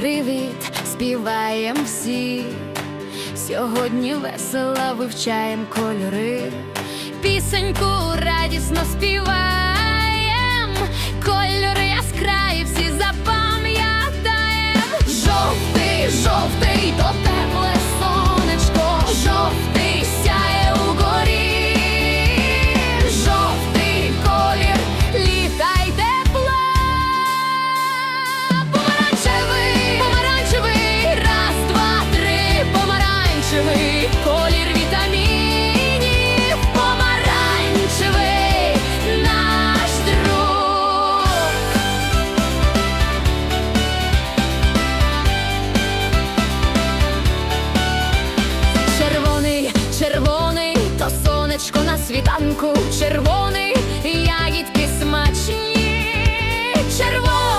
Привіт, співаєм всі, сьогодні весело вивчаємо кольори, пісеньку радісно співаєм. На світанку червоний, ягідки смачні червоний.